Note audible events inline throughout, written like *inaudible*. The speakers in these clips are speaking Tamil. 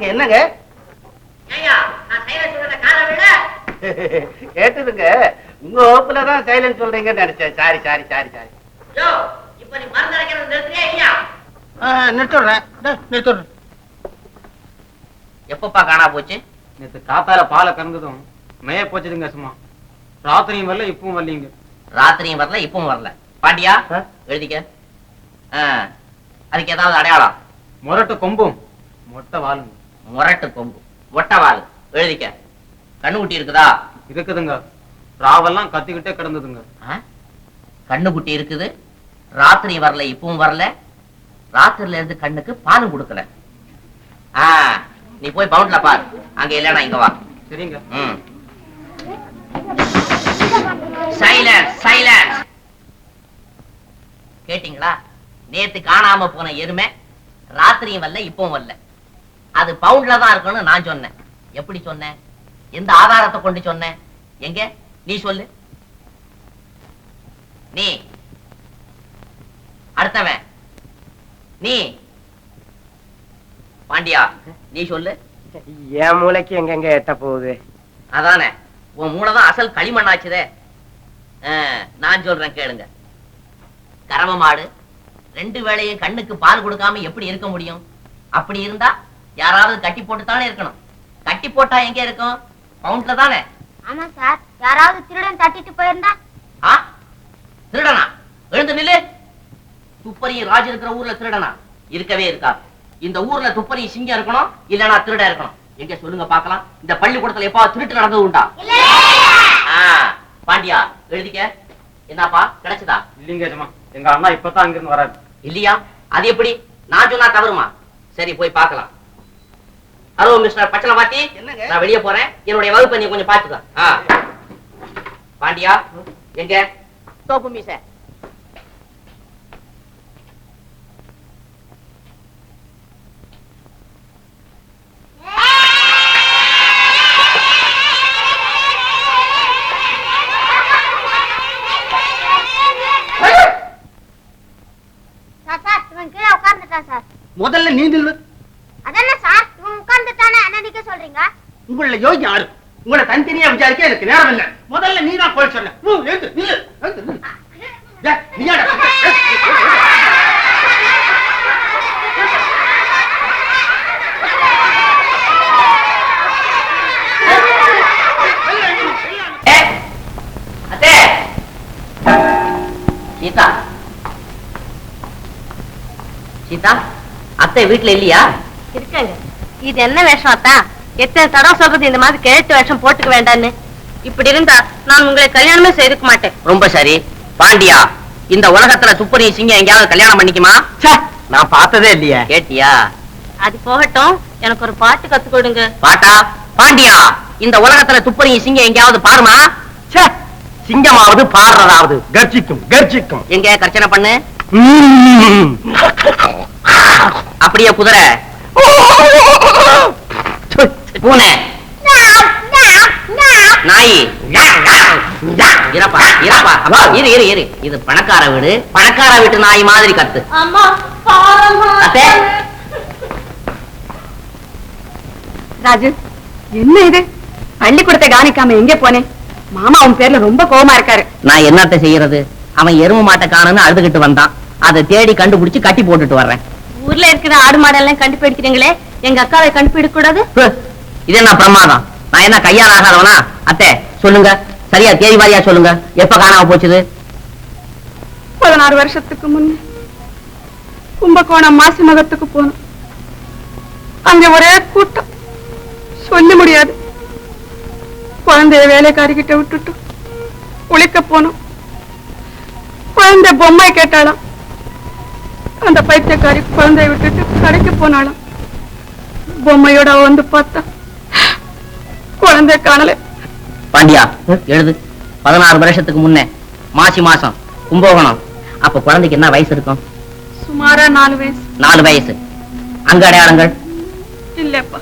என்னங்க? என்னங்க? *laughs* கேட்டுதுங்க. உங்க வகுப்புல தான் சைலன்ஸ் சொல்றீங்கன்னு நினைச்சேன். Sorry sorry sorry sorry? நிறுத்துறேன். நிறுத்துறேன். எப்பப்பா காணா போச்சு? நேத்து காத்தால பாலை கறந்ததும் மேய போச்சுதுங்க சும்மா. ராத்திரியும் வரல இப்பவும் வரலீங்க. ராத்திரியும் வரல இப்பவும் வரல. பாண்டியா ஆ? எழுதிக்க. ஆ, அதுக்கு ஏதாவது அடையாளம்? முரட்டு கொம்பும். மொட்டை வாளுங்க முரட்டு கொம்பு. ஒட்டவாள் எழுதிக்க. கண்ணுக்குட்டி இருக்குதா? இருக்குதுங்க. ராவெல்லாம் கத்திக்கிட்டே கிடந்ததுங்க? கண்ணுக்குட்டி இருக்குது. ராத்திரி வரல இப்பவும் வரல. ராத்திரில இருந்து கண்ணுக்கு பாலும் கொடுக்கல. ஆ, நீ போய் பவுண்ட்ல பார். அங்க இல்லைன்னா இங்க வா. சரிங்க. ம். சைலன்ஸ் சைலன்ஸ் கேட்டிங்களா? நேத்து காணாம போன எருமை ராத்திரியும் வரல இப்பவும் வரல. அது பவுண்ட்ல தான் இருக்கணும்னு நான் சொன்னேன். எப்படி சொன்னேன்? எந்த ஆதாரத்தை கொண்டு சொன்னேன்? எங்க? நீ சொல்லு. நீ. அடுத்தவன். நீ. பாண்டியா நீ சொல்லு. என் மூளைக்கு எங்கெங்க எட்ட போகுது? அதானே. உன் மூளை தான் அசல் ஆ, நான் சொல்றேன் கேளுங்க. கறவ மாடு ரெண்டு வேளையும் கண்ணுக்கு பால் கொடுக்காம எப்படி இருக்க முடியும்? அப்படி இருந்தா யாராவது கட்டி போட்டு தானே இருக்கணும். கட்டி போட்டா எங்க இருக்கும்? பவுண்ட்ல தானே. ஆமா சார் யாராவது திருடன் தட்டிட்டு போயிருந்தா? ஆ? திருடனா? எழுந்து நில்லு. துப்பறி ராஜ் இருக்கிற ஊர்ல திருடனா? இருக்கவே இருக்கா இந்த ஊர்ல துப்பறி சிங்கம் இருக்கணும் இல்லனா திருட இருக்கணும். எங்க சொல்லுங்க பார்க்கலாம். இந்த பள்ளிக்கூடத்துல எப்பாவது திருட்டு நடந்தது உண்டா? ஆ, பாண்டியா எழுதிக்க. என்னப்பா கிடைச்சதா? இல்லைங்க சும்மா எங்க அண்ணா இப்பதான் அங்கிருந்து வராரு. இல்லையா? அது எப்படி? நான் சொன்னா தவறுமா? சரி போய் பார்க்கலாம். ஹலோ மிஸ்டர் பச்சலமாத்தி என்னங்க? நான் வெளியே போறேன். என்னுடைய வகுப்பை நீ கொஞ்சம் பாத்துக்க. பாண்டியா எங்க? தோப்பு மீச. முதல்ல நீ நில்லு அதென்ன சார் இவன் உட்கார்ந்துட்டானே என்ன நிக்க சொல்றீங்க உங்கள யோகி யாரு? உங்களை தனித்தனியா விசாரிக்க எனக்கு நேரம் இல்ல. முதல்ல நீ தான் கோல் சொன்ன சீதா. அத்தை வீட்டுல இல்லையா? இருக்காங்க. இது என்ன வேஷம் அத்தா? எத்தனை தடவை சொல்றது இந்த மாதிரி கிழட்டு வேஷம் போட்டுக்க வேண்டான்னு இப்படி இருந்தா நான் உங்களை கல்யாணமே செய்துக்க மாட்டேன். ரொம்ப சரி. பாண்டியா இந்த உலகத்துல துப்பறி சிங்கம் எங்கேயாவது கல்யாணம் பண்ணிக்குமா? நான் பார்த்ததே இல்லையே. கேட்டியா? அது போகட்டும். எனக்கு ஒரு பாட்டு கத்து கொடுங்க. பாட்டா? பாண்டியா இந்த உலகத்துல துப்பறி சிங்கம் எங்கேயாவது பாருமா ச்சே, சிங்கமாவது பாடுறதாவது. கர்ஜிக்கும் கர்ஜிக்கும். எங்க? கர்ச்சனை பண்ணு. அப்படியே குதிரை. *laughs* பூனை. நாய். இறப்பா இறப்பா அப்பா, இரு இரு இரு. இது பணக்கார வீடு. பணக்கார வீட்டு நாய் மாதிரி கத்து. ராஜு என்ன இது? பள்ளிக்கூடத்தை கவனிக்காம எங்க போனேன்? மாமா உன் பேர்ல ரொம்ப கோவமா இருக்காரு. நான் என்னத்த செய்யறது? அவன் எரும மாட்டை காணுன்னு அழுதுகிட்டு வந்தான். அதை தேடி கண்டுபிடிச்சு கட்டி போட்டுட்டு வர்றேன். ஊர்ல இருக்கிற ஆடு மாடெல்லாம் கண்டுபிடிக்கிறீங்களே? எங்க அக்காவை கண்டுபிடிக்க கூடாது இது என்ன பிரமாதம்? நான் என்ன கையால் ஆகாதவனா அத்தை சொல்லுங்க. சரியா தேதி வாரியா சொல்லுங்க. எப்ப காணாம போச்சுது? பதினாறு வருஷத்துக்கு முன்ன கும்பகோணம் மாசி மகத்துக்கு போனோம். அங்க ஒரே கூட்டம். சொல்ல முடியாது. குழந்தைய வேலைக்காரி கிட்ட விட்டுட்டு உழைக்க போனோம். குழந்தை பொம்மை கேட்டாலும் அந்த பைத்தியக்காரி குழந்தைய விட்டுட்டு கடைக்கு போனாலும் பொம்மையோட வந்து பார்த்தா குழந்தை காணல. பாண்டியா எழுது. பதினாறு வருஷத்துக்கு முன்னே மாசி மாசம் கும்பகோணம். அப்ப குழந்தைக்கு என்ன வயசு இருக்கும்? சுமாரா நாலு வயசு. நாலு வயசு. அங்க அடையாளங்கள்? இல்லப்பா.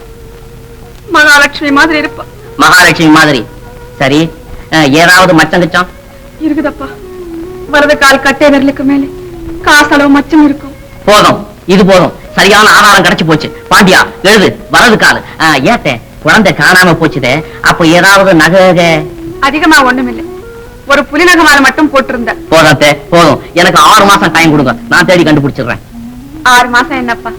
மகாலட்சுமி மாதிரி இருப்பா. மகாலட்சுமி மாதிரி. சரி ஏதாவது மச்சம் கிச்சம்? இருக்குதப்பா. வலது கால் கட்டை விரலுக்கு மேலே. காசளவு மச்சம் இருக்கும். போதும் இது போதும். சரியான ஆதாரம் கிடைச்சு போச்சு. பாண்டியா எழுது வரது காலு. ஏத்தே குழந்தை காணாம போச்சுதே அப்ப ஏதாவது நகை அதிகமா ஒண்ணுமில்லை. ஒரு புலிநக மாலை மட்டும் போட்டிருந்த போதாத்தே போதும். எனக்கு ஆறு மாசம் டைம் கொடுங்க. நான் தேடி கண்டுபிடிச்சிடுறேன். ஆறு மாசம் என்னப்பா?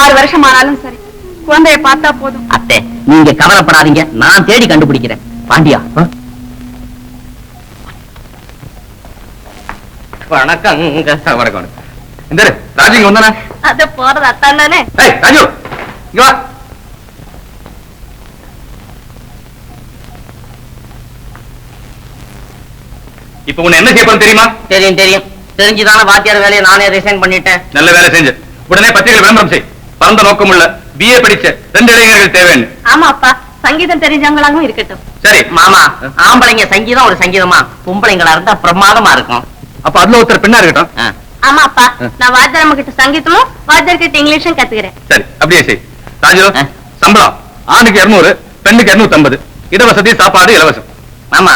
ஆறு வருஷம் ஆனாலும் சரி. குழந்தைய பார்த்தா போதும். அத்தை நீங்க கவலைப்படாதீங்க. நான் தேடி கண்டுபிடிக்கிறேன். பாண்டியா? வணக்கங்க வணக்கம் இந்த ராஜு இங்க வந்தானே? அது போறது அத்தான் தானே ஏய் ராஜு இங்க வா. இப்ப உன்னை என்ன செய்ய போறேன் தெரியுமா? தெரியும் தெரியும். தெரிஞ்சுதானே வாத்தியார் வேலையை நானே ரிசைன் பண்ணிட்டேன். நல்ல வேலை செஞ்சு. உடனே பத்திரிகை விளம்பரம் செய். பரந்த நோக்கம் உள்ள பிஏ படிச்ச ரெண்டு இளைஞர்கள் தேவைன்னு. ஆமா அப்பா சங்கீதம் தெரிஞ்சவங்களாகவும் இருக்கட்டும். சரி. மாமா ஆம்பளைங்க சங்கீதம் ஒரு சங்கீதமா? பொம்பளைங்களா இருந்தா பிரமாதமா இருக்கும். அப்ப அதுல ஒருத்தர் பெண்ணா இருக்கட்டும். ஆமா அப்பா நான் வாத்தியார் அம்மா கிட்ட சங்கீதமும் வாத்தியார் கிட்ட இங்கிலீஷும் கத்துக்கிறேன். சரி அப்படியே செய். ராஜு. சம்பளம். ஆணுக்கு இருநூறு பெண்ணுக்கு இருநூத்தி ஐம்பது இடவசதி சாப்பாடு இலவசம். மாமா.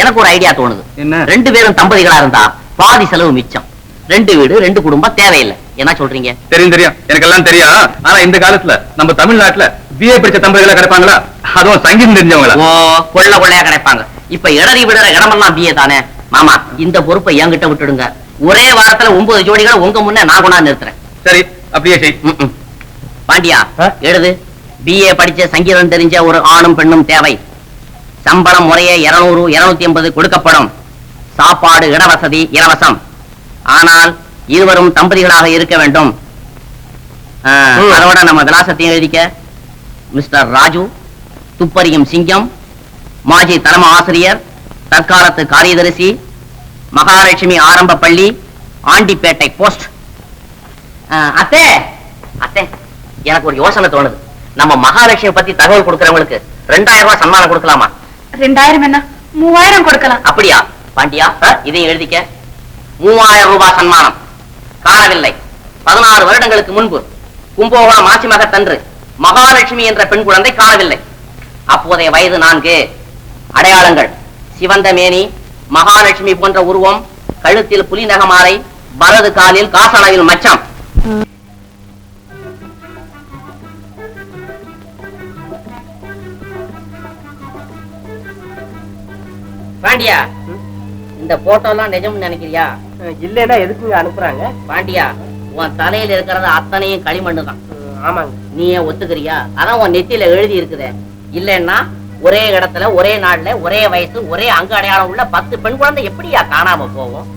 எனக்கு ஒரு ஐடியா தோணுது. என்ன? ரெண்டு பேரும் தம்பதிகளா இருந்தா பாதி செலவு மிச்சம். ரெண்டு வீடு ரெண்டு குடும்பம் தேவையில்லை. என்ன சொல்றீங்க? தெரியும் தெரியும். எனக்கு எல்லாம் தெரியும் ஆனா இந்த காலத்துல நம்ம தமிழ்நாட்டுல பிஏ படிச்ச தம்பதிகளா கிடைப்பாங்களா? அதுவும் சங்கீதம் தெரிஞ்சவங்களா? ஓ கொள்ள கொள்ளையா கிடைப்பாங்க. இப்ப இடறி விடுற இடமெல்லாம் பிஏ தானே? மாமா இந்த பொறுப்பை என்கிட்ட விட்டுடுங்க. ஒரே வாரத்துல ஒன்பது ஜோடிகளை உங்க முன்ன நான் கொண்டாந்து நிறுத்துறேன். சரி அப்படியே செய். பாண்டியா? எழுது. பிஏ படிச்ச சங்கீதம் தெரிஞ்ச ஒரு ஆணும் பெண்ணும் தேவை. சம்பளம் முறையே இருநூறு இருநூத்தி ஐம்பது கொடுக்கப்படும். சாப்பாடு இடவசதி இலவசம். ஆனால் இருவரும் தம்பதிகளாக இருக்க வேண்டும். அதோட நம்ம விலாசத்தையும் எழுதிக்க. மிஸ்டர் ராஜு துப்பறியும் சிங்கம் மாஜி தலைமை ஆசிரியர் தற்காலத்து காரியதரிசி மகாலட்சுமி ஆரம்ப பள்ளி ஆண்டிப்பேட்டை போஸ்ட். அத்தே அத்தே எனக்கு ஒரு யோசனை தோணுது. நம்ம மகாலட்சுமி பத்தி தகவல் கொடுக்கறவங்களுக்கு ரெண்டாயிரம் ரூபாய் சன்மானம் கொடுக்கலாமா? ரெண்டாயிரம் என்ன? மூவாயிரம் கொடுக்கலாம். அப்படியா? பாண்டியா இதையும் எழுதிக்க. மூவாயிரம் ரூபாய் சன்மானம். காணவில்லை. பதினாறு வருடங்களுக்கு முன்பு கும்பகோணம் மாசி மகத்தன்று மகாலட்சுமி என்ற பெண் குழந்தை காணவில்லை. அப்போதைய வயது நான்கு. அடையாளங்கள். சிவந்த மேனி மகாலட்சுமி போன்ற உருவம் கழுத்தில் புலி நகமாலை வலது காலில் காசளவில் மச்சம். பாண்டியா இந்த போட்டோ எல்லாம் நிஜம்னு நினைக்கிறியா? இல்லைன்னா எதுக்குங்க அனுப்புறாங்க? பாண்டியா உன் தலையில இருக்கிறது அத்தனையும் களிமண்ணு தான். ஆமாங்க. நீயே ஒத்துக்கிறியா? அதான் உன் நெத்தியில எழுதி இருக்குதே. இல்லைன்னா ஒரே இடத்துல ஒரே நாள்ல ஒரே வயசு ஒரே அங்க அடையாளம் உள்ள பத்து பெண் குழந்தை எப்படியா காணாம போகும்?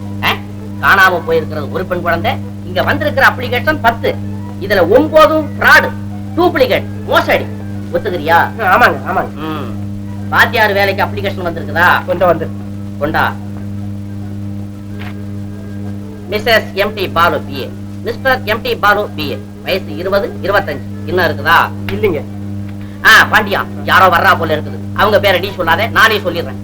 காணாம போயிருக்கிறது ஒரு பெண் குழந்தை இங்க வந்திருக்கிற அப்ளிகேஷன் பத்து. இதுல ஒன்பதும் ஃப்ராடு டூப்ளிகேட் மோசடி. ஒத்துக்கிறியா? ஆமாங்க ஆமாங்க. ம் பாத்தியார் வேலைக்கு அப்ளிகேஷன் வந்திருக்குதா? கொஞ்சம் வந்து. கொண்டா? Mrs MD Balu BA Mr MD Balu BA வயசு இருபது இருபத்தஞ்சு. இன்னும் இருக்குதா? இல்லைங்க. ஆ பாண்டியா. யாரோ வர்றா போல இருக்குது. அவங்க பேரை நீ சொல்லாத நானே சொல்லிடுறேன்.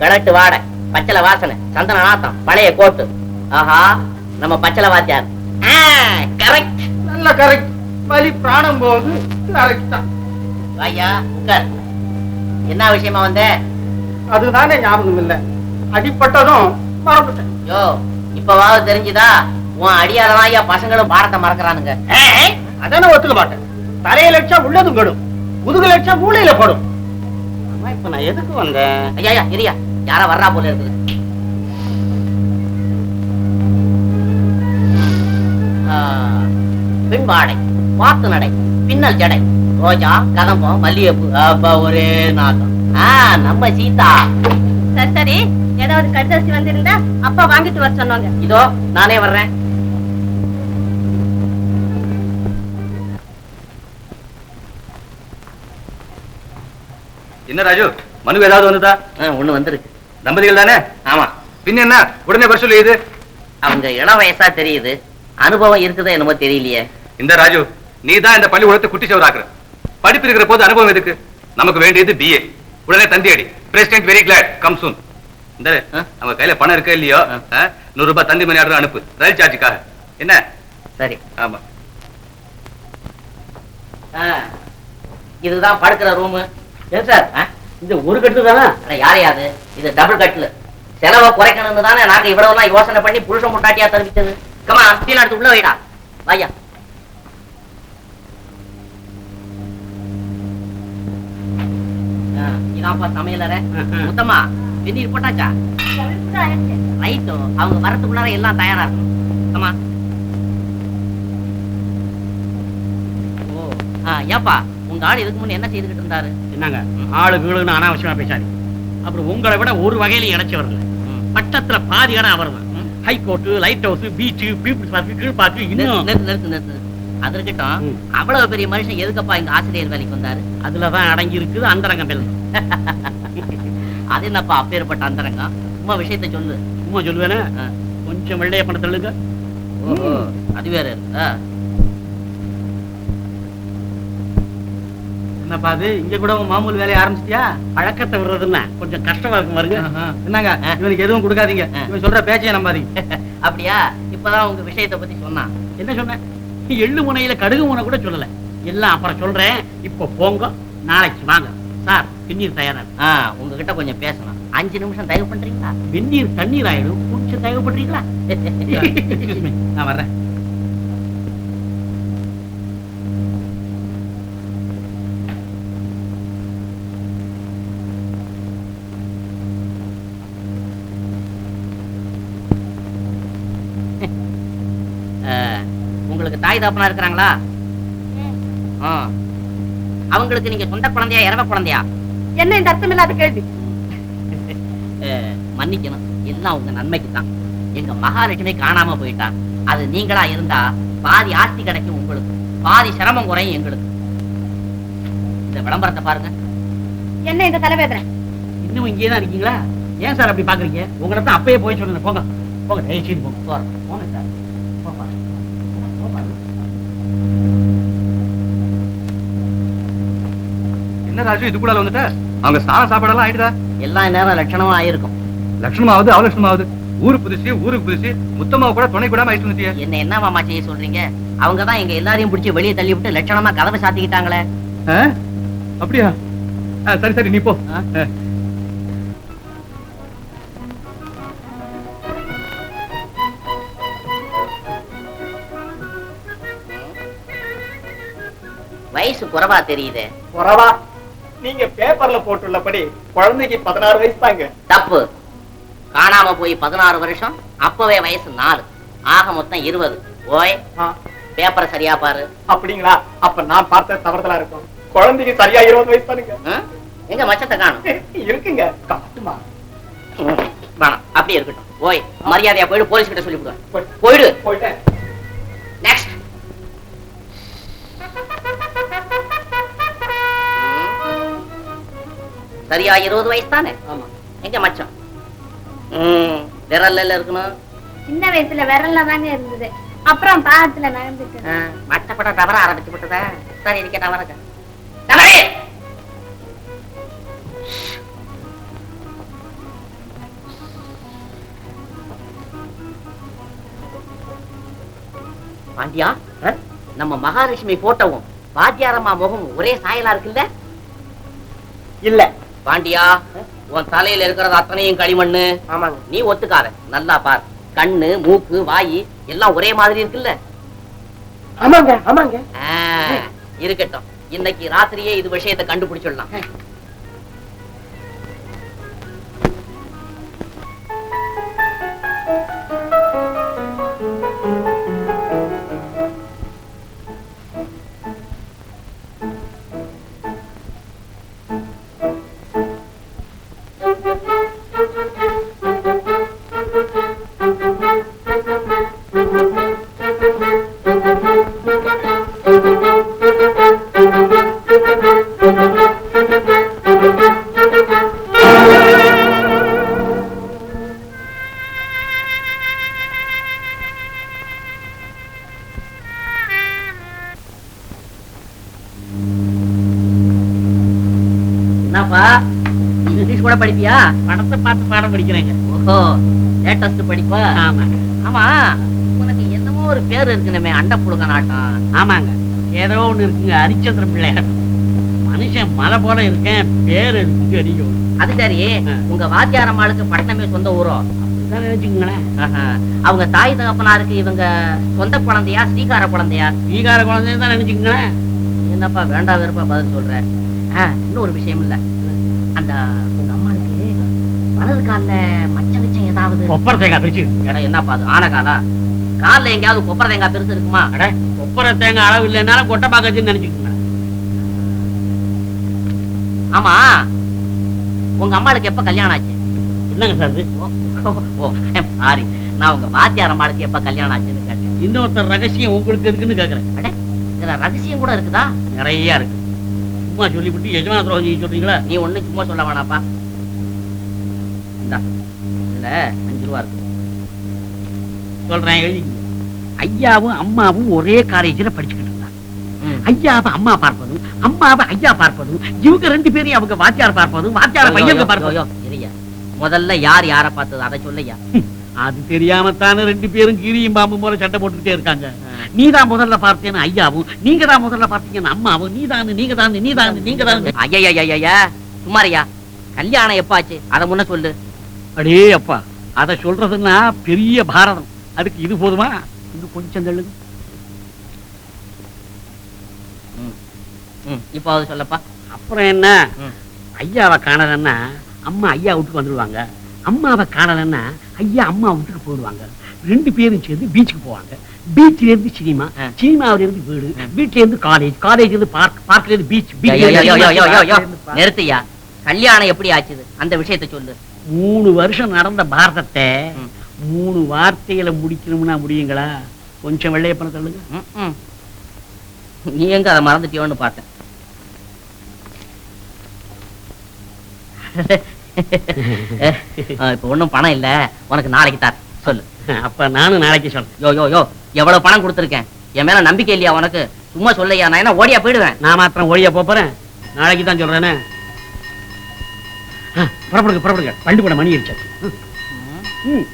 கிழட்டு வாடை. பச்சளை வாசனை சந்தன நாத்தம் பழைய கோட்டு. ஆஹா நம்ம பச்சளை வாத்தியார். கரெக்ட் நல்ல கரெக்ட் வலி பிராணம் போகுது கரெக்ட் ஐயா உட்கார். என்ன விஷயமா வந்த? அதுதானே ஞாபகம் இல்ல. அடிப்பட்டதும் மறந்துட்டேன். யோ இப்பவாவது தெரிஞ்சுதா? உன் அடியாலதான் ஐயா பசங்களும் பாடத்தை மறக்கறானுங்க. அதானே ஒத்துக்க மாட்டேன். தலைய லட்சம் உள்ளதும் கடும் முதுகு லட்சம் மூளையில படும். இப்ப நான் எதுக்கு வந்தேன்? ஐயா ஐயா யாரா வர்றா போல இருக்குது? ஆ, பின் வாடை வாத்து நடை பின்னல் ஜடை ரோஜா கதம்பம் மல்லிகைப்பூ அப்பா ஒரே நாத்தம் ஆ நம்ம சீதா. சரி சரி. ஏதாவது கடிதசி வந்திருந்தா அப்பா வாங்கிட்டு வர சொன்னாங்க. இதோ நானே வர்றேன். என்ன ராஜு? மனு ஏதாவது வந்ததா? ஒண்ணு வந்திருக்கு. தம்பதிகள் தானே? ஆமா. பின்ன என்ன? உடனே வர சொல்லி இது அவங்க இளம் வயசா தெரியுது. அனுபவம் இருக்குதோ என்னமோ தெரியலையே. இந்த ராஜு நீ தான் இந்த பள்ளிக்கூடத்தை குட்டி சவராக்குற படிப்பு இருக்கிற போது அனுபவம் எதுக்கு? நமக்கு வேண்டியது பிஏ உடனே தந்தி அடி. President very glad come soon இந்த? அவங்க கையில பணம் இருக்கா இல்லையோ? நூறு ரூபாய் தந்தி மணி ஆர்டர் அனுப்பு. ரயில் சார்ஜுக்காக என்ன? சரி. ஆமா. ஆ, இதுதான் படுக்கிற ரூமு சார்? இந்த ஒரு கட்டு தானே? யாரையாது இது டபுள் கட்டில் செலவை குறைக்கணும்னு தானே நாங்க இவ்வளவுலாம் யோசனை பண்ணி புருஷன் முட்டாட்டியா தெரிவித்தது கமா டீ எடுத்து உள்ள வைடா. வாயா ஆ, இதான்ப்பா சமையலறை முத்தம்மா வெந்நீர் போட்டாச்சா? ரைட்டோ அவங்க வரத்துக்குள்ளார எல்லாம் தயாரா இருக்கும் கமா ஓ ஆ ஏப்பா? உங்க ஆள் இதுக்கு முன்ன என்ன செய்துகிட்டு இருந்தாரு? என்னங்க ஆளு கீழுன்னு அனாவசியமா பேசாது அப்புறம் உங்களை விட ஒரு வகையில இணைச்சு வரல ம். பட்டத்துல பாதி இடம் அவர் தான் high court lighthouse beach people's park Kilpauk நிறுத்து, இன்னும். நிறுத்து, நிறுத்து, நிறுத்து. அது இருக்கட்டும் ம். அவ்வளவு பெரிய மனுஷன் எதுக்கப்பா இங்க ஆசிரியர் வேலைக்கு வந்தாரு? அதுலதான் அடங்கி இருக்குது அந்தரங்கம் எல்லாம் *laughs* அது என்னப்பா அப்பேற்பட்ட அந்தரங்கம்? சும்மா விஷயத்தை சொல்லு. சும்மா சொல்லுவேனே. கொஞ்சம் வெள்ளைய பண்ண தள்ளுங்க அது வேற இருக்கா. என்னப்பா அது? இங்க கூட உன் மாமூல் வேலையை ஆரம்பிச்சிட்டியா? பழக்கத்தை விடுறதுன்னா கொஞ்சம் கஷ்டமா இருக்கும் பாருங்க. என்னங்க? இவனுக்கு எதுவும் கொடுக்காதீங்க. இவன் சொல்ற பேச்சையே நம்பாதீங்க. *laughs* அப்படியா? இப்பதான் உங்க விஷயத்தை பத்தி சொன்னான். என்ன சொன்னேன்? எள்ளு முனையில கடுகு முனை கூட சொல்லல. எல்லாம் அப்புறம் சொல்றேன். இப்போ போங்க. நாளைக்கு வாங்க. சார் வெந்நீர் தயாரா. ஆ, உங்ககிட்ட கொஞ்சம் பேசணும். அஞ்சு நிமிஷம் தயவு பண்றீங்களா? வெந்நீர் தண்ணீர் ஆயிடும். தேவைப்படுறீங்களா Excuse *laughs* me, நான் வர்றேன். உங்களுக்கு தாய் தாப்பனா இருக்கிறாங்களா. அவங்களுக்கு நீங்க சொந்த குழந்தையா இறவ குழந்தையா? என்ன இந்த அர்த்தம் இல்லாத கேள்வி? மன்னிக்கணும். எல்லாம் உங்க நன்மைக்கு தான். எங்க மகாலட்சுமி காணாம போயிட்டா. அது நீங்களா இருந்தா பாதி ஆஸ்தி கிடைக்கும் உங்களுக்கு. பாதி சிரமம் குறையும் எங்களுக்கு. இந்த விளம்பரத்தை பாருங்க. என்ன இந்த தலைவேதனை? இன்னும் இங்கே தான் இருக்கீங்களா? ஏன் சார் அப்படி பாக்குறீங்க? உங்களை தான் அப்பயே போய் சொன்னேன். போங்க. போங்க தயவு செய்து போங்க. போறோம். போங்க சார் போப்பா. போப்பா. என்ன ராஜு இது கூட வந்துட்ட? அவங்க ஸ்நான சாப்பாடெல்லாம் ஆயிடுதா எல்லா நேரம் லட்சணமா ஆயிருக்கும். லட்சணமாவது அவலட்சணமாவது. ஊரு புதுசு ஊருக்கு புதுசு. முத்தமாவை கூட துணை கூடாம ஆயிட்டு என்ன என்ன மாமா செய்ய சொல்றீங்க? அவங்க தான் எங்க எல்லாரையும் பிடிச்சி வெளியே தள்ளி விட்டு லட்சணமா கதவை சாத்திக்கிட்டாங்களே? அப்படியா? சரி சரி நீ போ. வயசு குறைவா தெரியுதே. குறவா? நீங்க பேப்பர்ல போட்டுள்ளபடி குழந்தைக்கு பதினாறு வயசு தாங்க தப்பு. காணாம போய் பதினாறு வருஷம் அப்பவே வயசு நாலு. ஆக மொத்தம் இருபது. ஓய் பேப்பரை சரியா பாரு. அப்படிங்களா? அப்ப நான் பார்த்த தவறுதலா இருக்கும். குழந்தைக்கு சரியா இருபது வயசு ம்? எங்க மச்சத்தை காணும்? *laughs* இருக்குங்க. காட்டுமா. வேணாம் அப்படியே இருக்கட்டும். ஓய் மரியாதையா போயிடு போலீஸ் கிட்ட சொல்லி போயிடு. போயிட்டேன். சரியா இருபது வயசு தானே ஆமா. எங்க மச்சம் ம், விரல்ல இருக்கணும். சின்ன வயசுல விரல்ல தாங்க இருந்தது. அப்புறம் பாகத்துல நகர்ந்துட்டு ஆ, மட்டப்பட தவற ஆரம்பிச்சு விட்டதா சரி இருக்க தவறுங்க தவறு! பாண்டியா? நம்ம மகாலட்சுமி போட்டோவும் வாத்தியாரம்மா முகம் ஒரே சாயலா இருக்குல்ல? இல்ல. பாண்டியா உன் தலையில இருக்கிறது அத்தனையும் களிமண்ணு. ஆமாங்க. நீ ஒத்துக்காத. நல்லா பார். கண்ணு மூக்கு வாய் எல்லாம் ஒரே மாதிரி இருக்குல்ல? ஆமாங்க ஆமாங்க. இருக்கட்டும். இன்னைக்கு ராத்திரியே இது விஷயத்தை கண்டுபிடிச்சிடலாம். பாடம் படிக்கிறேங்க ஓஹோ லேட்டஸ்ட் படிப்பா? ஆமா. ஆமா. உனக்கு என்னமோ ஒரு பேர் இருக்குனமே அண்ட புழுக நாட்டம் ஆமாங்க. ஏதோ ஒண்ணு இருக்குங்க ஹரிச்சந்திர பிள்ளையார் மனுஷன் மலை போல இருக்கேன் பேர் இருக்கு அடிக்கும் அது சரி. உங்க வாத்தியார் அம்மாளுக்கு பட்டணமே சொந்த ஊரோ? நினைச்சுக்கங்களேன். அவங்க தாய் தகப்பனாருக்கு இவங்க சொந்த குழந்தையா ஸ்ரீகார குழந்தையா? ஈகார குழந்தைன்னு தான் நினைச்சுக்கங்களேன் என்னப்பா வேண்டாம் வெறுப்பா பதில் சொல்ற? இன்னொரு விஷயம் இல்ல. அந்த உங்க வலது கால்ல மச்ச மிச்சம் ஏதாவது கொப்பரை தேங்காய் பிரிச்சு எடா, என்னப்பா அது? ஆன காலா கால்ல எங்கேயாவது கொப்பரை தேங்காய் பெருசு இருக்குமா? அட கொப்பரை தேங்காய் அளவு இல்லைனாலும் கொட்டை பாக்கச்சுன்னு நினைச்சுக்கங்களேன் ஆமா உங்க அம்மாளுக்கு எப்ப கல்யாணம் ஆச்சு? என்னங்க சார்? ஓ சாரி நான் உங்க வாத்தியார் அம்மாளுக்கு எப்ப கல்யாணம் ஆச்சுன்னு கேட்டேன். இன்னொருத்தர் ரகசியம் உங்களுக்கு இருக்குன்னு கேக்குறேன். அட, இதுல ரகசியம் கூட இருக்குதா? நிறைய இருக்கு. சும்மா சொல்லிவிட்டு எஜமான துரோகம் சொல்றீங்களா? நீ ஒண்ணு சும்மா சொல்ல வேணாப்பா. இதுல அஞ்சு ரூபா இருக்கு. சொல்றேன் எழுதிங்க ஐயாவும் அம்மாவும் ஒரே காலேஜில் படிச்சுக்கிட்டு இருந்தாங்க. ஐயாவை அம்மா பார்ப்பதும் அம்மாவை ஐயா பார்ப்பதும் இவங்க ரெண்டு பேரையும் அவங்க வாத்தியார் பார்ப்பதும் வாத்தியார பையங்க பார்ப்பதும். முதல்ல யார் யார பார்த்தது? அதை சொல்லையா அது தெரியாமத்தானே ரெண்டு பேரும் கீரியும் பாம்பு போல சண்டை போட்டுக்கிட்டே இருக்காங்க. நீதான் முதல்ல பார்த்தேன்னு ஐயாவும் நீங்க தான் முதல்ல பார்த்தீங்கன்னு அம்மாவும் நீதான் நீங்க தான் நீ தான் நீங்க தான் ஐயா சுமாரியா கல்யாணம் எப்ப ஆச்சு? அதை முன்ன சொல்லு. அடே அப்பா அதை சொல்றதுன்னா பெரிய பாரதம். அதுக்கு இது போதுமா? இன்னும் கொஞ்சம் தள்ளுங்க. இப்போ அது சொல்லப்பா. அப்புறம் என்ன. ஐயாவை காணலன்னா அம்மா ஐயா வீட்டுக்கு வந்துடுவாங்க அம்மாவை காணலன்னா ஐயா அம்மா வீட்டுக்கு போயிடுவாங்க. ரெண்டு பேரும் சேர்ந்து பீச்சுக்கு போவாங்க. பீச்ல இருந்து சினிமா. சினிமாவில இருந்து வீடு வீட்ல இருந்து காலேஜ் காலேஜ்ல இருந்து பார்க் பார்க்ல இருந்து பீச் யோ. நிறுத்தியா? கல்யாணம் எப்படி ஆச்சுது? அந்த விஷயத்தை சொல்லு. மூணு வருஷம் நடந்த பாரதத்தை. மூணு வார்த்தையில முடிக்கணும்னா முடியுங்களா? கொஞ்சம் வெள்ளையப்பன ம். நீ எங்க அதை மறந்துட்டியோன்னு பார்த்தேன். *laughs* இப்ப ஒண்ணும் பணம் இல்ல. உனக்கு நாளைக்கு தார் சொல்லு. அப்ப நானும் நாளைக்கு சொல்றேன். யோ யோ யோ எவ்வளவு பணம் கொடுத்துருக்கேன்? என் மேல நம்பிக்கை இல்லையா உனக்கு? சும்மா சொல்லையா? நான் என்ன ஓடியா போயிடுவேன்? நான் மாத்திரம் ஒழிய போறேன். நாளைக்கு தான் சொல்றேனே. புறப்படுங்க புறப்படுங்க. பள்ளிக்கூட மணி அடிச்சாச்சு ம். ம்.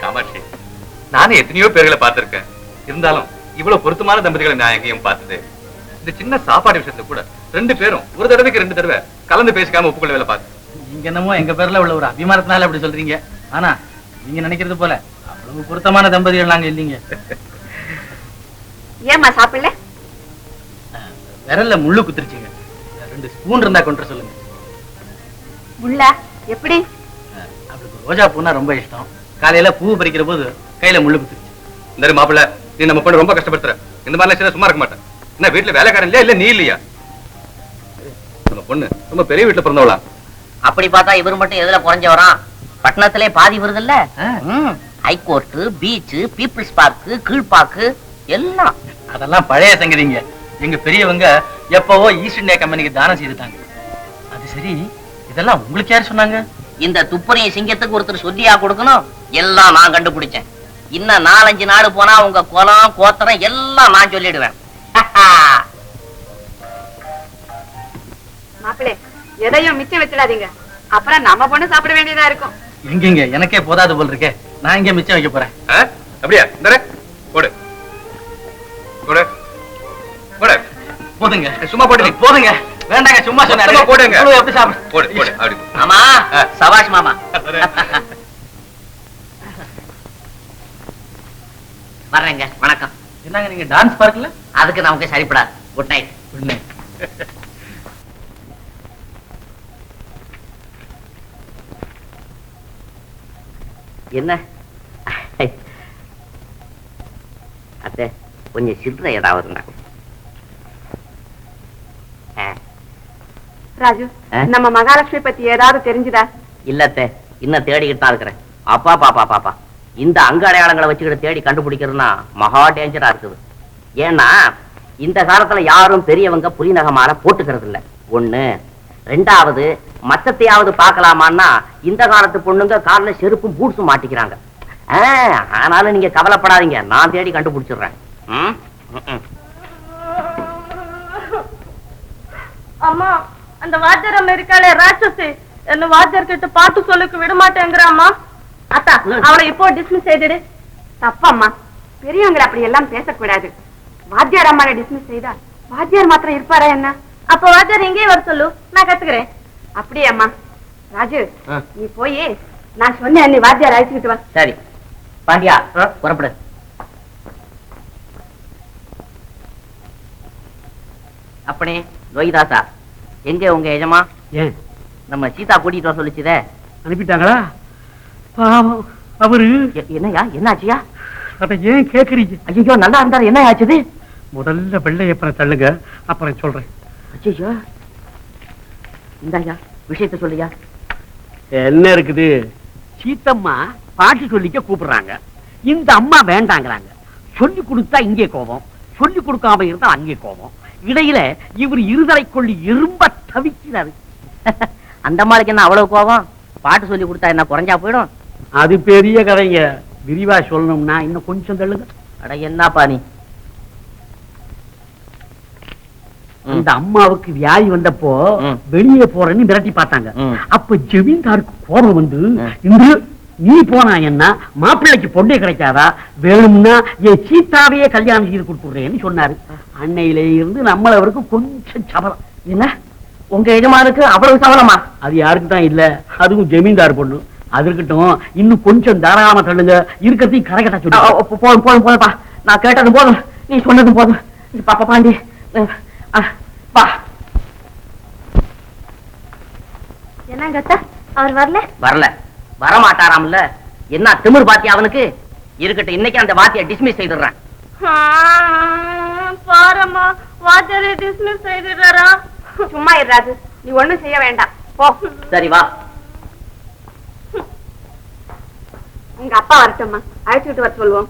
காமாட்சி நானே எத்தனையோ பேர்களை பார்த்திருக்கேன். இருந்தாலும் இவ்வளவு பொருத்தமான தம்பதிகளை நான் எங்கேயும் பார்த்தது இந்த சின்ன சாப்பாடு விஷயத்துல கூட ரெண்டு பேரும் ஒரு தடவைக்கு ரெண்டு தடவை கலந்து பேசிக்காம ஒப்புக்கொள்ள வேலை பார்த்து நீங்க என்னமோ எங்க பேர்ல உள்ள ஒரு அபிமானத்தினால அப்படி சொல்றீங்க. ஆனா நீங்க நினைக்கிறது போல. அவ்வளவு பொருத்தமான தம்பதிகள் நாங்க இல்லைங்க. ஏம்மா சாப்பிடல? விரல்ல முள்ளு குத்துருச்சுங்க. ரெண்டு ஸ்பூன் இருந்தா கொண்டு சொல்லுங்க. முள்ள? எப்படி? அவளுக்கு ரோஜா பூனா ரொம்ப இஷ்டம். காலையில பூ பறிக்கிற போது கையில முள்ளு குத்துருச்சு. இந்த மாப்பிள்ள நீ நம்ம பொண்ணு ரொம்ப கஷ்டப்படுத்துற. இந்த மாதிரிலாம் செய்தா சும்மா இருக்க மாட்டேன். என்ன வீட்டுல வேலைக்காரன் இல்லையா இல்ல நீ இல்லையா? நம்ம பொண்ணு ரொம்ப பெரிய வீட்டுல பிறந்தவளா? அப்படி பார்த்தா இவர் மட்டும் எதுல குறைஞ்சவரா? பட்டணத்திலே பாதி வருதுல்ல? High court beach people's park Kilpauk எல்லாம். அதெல்லாம் பழைய சங்கதிங்க எங்க பெரியவங்க எப்பவோ ஈஸ்ட் இந்தியா கம்பெனிக்கு தானம் செய்துட்டாங்க. அது சரி இதெல்லாம் உங்களுக்கு யார் சொன்னாங்க? இந்த துப்பறிய சிங்கத்துக்கு ஒருத்தர் சொல்லியா கொடுக்கணும்? எல்லாம் நான் கண்டுபிடிச்சேன். இன்னும் நாலஞ்சு நாடு போனா உங்க குலம் கோத்திரம் எல்லாம் நான் சொல்லிடுவேன். மாப்பிளே எதையும் மிச்சம் வச்சிடாதீங்க. அப்புறம் நம்ம பொண்ணு சாப்பிட வேண்டியதா இருக்கும். எங்கெங்க எனக்கே போதாது போல் இருக்கே. நான் இங்க மிச்சம் வைக்க போறேன்? அப்படியா? இந்த போடு. போடு. போடு. போதுங்க. சும்மா போடு போதுங்க. வேண்டாங்க சும்மா மொத்தமா போடுங்க. எப்படி சாப்பிடு போடு போடு அப்படி மாமா சபாஷ் மாமா. வர்றேங்க. வணக்கம். என்னங்க நீங்க டான்ஸ் பார்க்கல அதுக்கு நமக்கு சரிப்படாது. குட் நைட் உடனே என்ன? அத்தை கொஞ்சம் சில்லறை ஏதாவது ராஜு? நம்ம மகாலட்சுமி பத்தி ஏதாவது தெரிஞ்சுதா? இல்ல அத்தை இன்னும் தேடிக்கிட்டு தான் இருக்கிறேன். அப்பா பாப்பா பாப்பா. இந்த அங்க அடையாளங்களை வச்சுக்கிட்டு தேடி கண்டுபிடிக்கிறதுனா மகா டேஞ்சரா இருக்குது. ஏன்னா இந்த காலத்துல யாரும் பெரியவங்க புலிநக மாலை போட்டுக்கிறது இல்ல ஒண்ணு. ரெண்டாவது மச்சத்தையாவது பார்க்கலாமான்னா இந்த காலத்து பொண்ணுங்க கால்ல செருப்பும் பூட்ஸும் மாட்டிக்கிறாங்க. ஆனாலும் நீங்க கவலைப்படாதீங்க. நான் தேடி கண்டுபிடிச்சிடுறேன். அம்மா அந்த வாத்தியாரம் இருக்காளே ராட்சசி. என்ன வாத்தியார் கிட்ட பாட்டு சொல்லிக்க விட மாட்டேங்கிறாமா அத்தா அவளை இப்போ டிஸ்மிஸ் செய்துடு. தப்பம்மா. பெரியவங்களை அப்படி எல்லாம் பேசக்கூடாது. வாத்தியார் அம்மாவை டிஸ்மிஸ் செய்தா வாத்தியார் மாத்திரம் இருப்பாரா என்ன? அப்ப வாத்தியார் இங்கேயே வர சொல்லு. நான் கத்துக்கிறேன். அப்படியே அம்மா ராஜு. நீ போய் நான் சொன்னேன் நீ வாத்தியார் அழைச்சிக்கிட்டு வா. சரி. பாண்டியா புறப்படு. அப்பனே ரோஹிதாசா எங்க உங்க எஜமா? ஏன்? நம்ம சீதா கூட்டிட்டு வர சொல்லிச்சுதே. அனுப்பிட்டாங்களா? பாவம் அவரு. எ- என்னய்யா என்னாச்சியா அதை ஏன் கேக்குறீங்க? ஐயோ நல்லா இருந்தாரு என்ன ஆச்சுது? முதல்ல வெள்ளையப்பனை தள்ளுங்க அப்புறம் சொல்றேன். ஐயோ இந்தாயா விஷயத்த சொல்லுயா? என்ன இருக்குது? சீத்தம்மா பாட்டு சொல்லிக்க கூப்பிடுறாங்க. இந்த அம்மா வேண்டாங்கிறாங்க. சொல்லி கொடுத்தா இங்கே கோபம். சொல்லி கொடுக்காம இருந்தா அங்கே கோபம். இடையில இவர் இருதலை கொள்ளி எறும்ப தவிக்கிறாரு. *laughs* அந்த அம்மாளுக்கு என்ன அவ்வளவு கோவம் பாட்டு சொல்லி கொடுத்தா என்ன குறைஞ்சா போயிடும்? அது பெரிய கதைங்க. விரிவா சொல்லணும்னா இன்னும் கொஞ்சம் தள்ளுங்க. அட என்னப்பா நீ? அந்த அம்மாவுக்கு வியாதி வந்தப்போ. வெளியே போறேன்னு மிரட்டி பார்த்தாங்க. அப்ப ஜமீன்தாருக்கு கோபம் வந்து. இன்று நீ போனா என்ன? மாப்பிள்ளைக்கு பொண்ணே கிடைக்காதா? வேணும்னா என் சீதாவையே கல்யாணம் செய்து கொடுத்துடுறேன்னு சொன்னாரு. அன்னையில இருந்து நம்மள அவருக்கு கொஞ்சம் சபலம் என்ன? உங்க எஜமானுக்கு அவ்வளவு சவலமா அது யாருக்கு தான் இல்ல. அதுவும் ஜமீன்தார் பொண்ணு. அது இருக்கட்டும் இன்னும் கொஞ்சம் தாராளமா தள்ளுங்க. இருக்கிறதையும் கரகட்டா சொல்லு. போதும் போதும் போதும்பா நான் கேட்டதும் போதும். நீ சொன்னதும் போதும். பாப்பா பாண்டி. வா. என்னங்க அத்தா? அவர் வரல? வரல. வரமாட்டாராம்ல. என்ன திமிர் பாத்தியா அவனுக்கு? இருக்கட்டும் இன்னைக்கு அந்த வாத்திய டிஸ்மிஸ் செய்துடுறேன். பாரம்மா வாத்தியாரை டிஸ்மிஸ் செய்துடுறாரா? சும்மா இரு ராஜு நீ ஒண்ணும் செய்ய வேண்டாம். போ. சரி வா. உங்க அப்பா வரட்டும்மா. அழைச்சிட்டு வர சொல்லுவோம்.